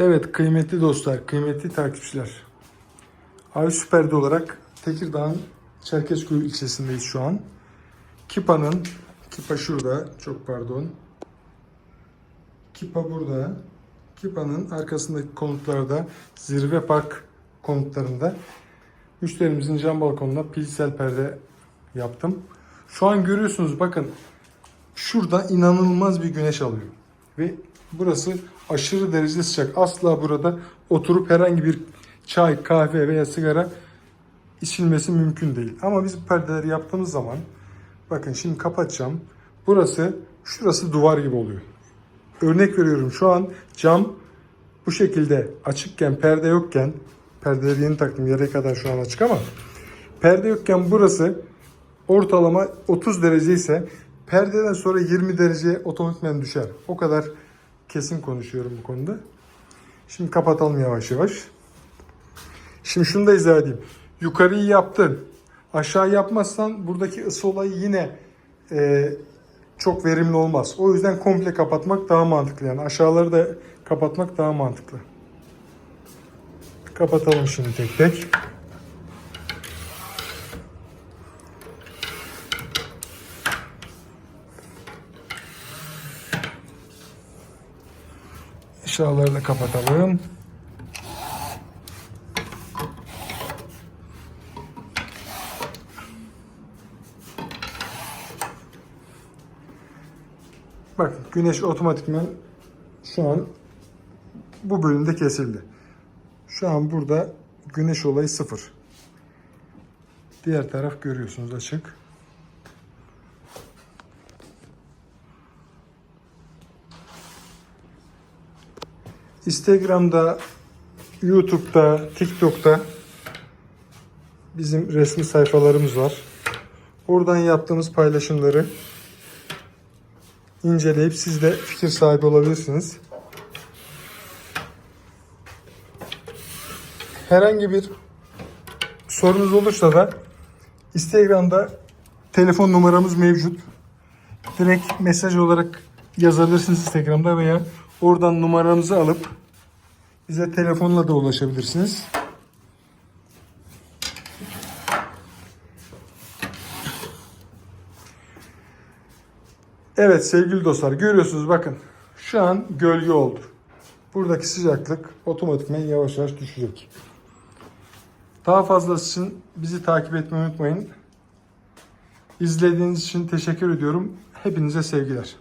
Evet kıymetli dostlar, kıymetli takipçiler. Ay Süper'de olarak Tekirdağ'ın Çerkezköy ilçesindeyiz şu an. Kipa'nın, Kipa şurada, çok pardon. Kipa burada. Kipa'nın arkasındaki konutlarda, Zirve Park konutlarında müşterimizin cam balkonuna pilisel perde yaptım. Şu an görüyorsunuz bakın şurada inanılmaz bir güneş alıyor. Ve burası aşırı derecede sıcak. Asla burada oturup herhangi bir çay, kahve veya sigara içilmesi mümkün değil. Ama biz perdeleri yaptığımız zaman bakın şimdi kapatacağım. Burası şurası duvar gibi oluyor. Örnek veriyorum şu an cam bu şekilde açıkken perde yokken perdeleri yeni taktım yere kadar şu an açık ama perde yokken burası ortalama 30 derece ise perdeden sonra 20 dereceye otomatikman düşer. O kadar kesin konuşuyorum bu konuda. Şimdi kapatalım yavaş yavaş. Şimdi şunu da izah edeyim. Yukarıyı yaptın. Aşağı yapmazsan buradaki ısı olayı yine e, çok verimli olmaz. O yüzden komple kapatmak daha mantıklı. Yani aşağıları da kapatmak daha mantıklı. Kapatalım şimdi tek tek. Aşağıları da kapatalım. Bak güneş otomatikman şu an bu bölümde kesildi. Şu an burada güneş olayı sıfır. Diğer taraf görüyorsunuz açık. Instagram'da, YouTube'da, TikTok'ta bizim resmi sayfalarımız var. Oradan yaptığımız paylaşımları inceleyip siz de fikir sahibi olabilirsiniz. Herhangi bir sorunuz olursa da Instagram'da telefon numaramız mevcut. Direkt mesaj olarak yazabilirsiniz Instagram'da veya oradan numaranızı alıp bize telefonla da ulaşabilirsiniz. Evet sevgili dostlar görüyorsunuz bakın şu an gölge oldu. Buradaki sıcaklık otomatikman yavaş yavaş düşecek. Daha fazlası için bizi takip etmeyi unutmayın. İzlediğiniz için teşekkür ediyorum. Hepinize sevgiler.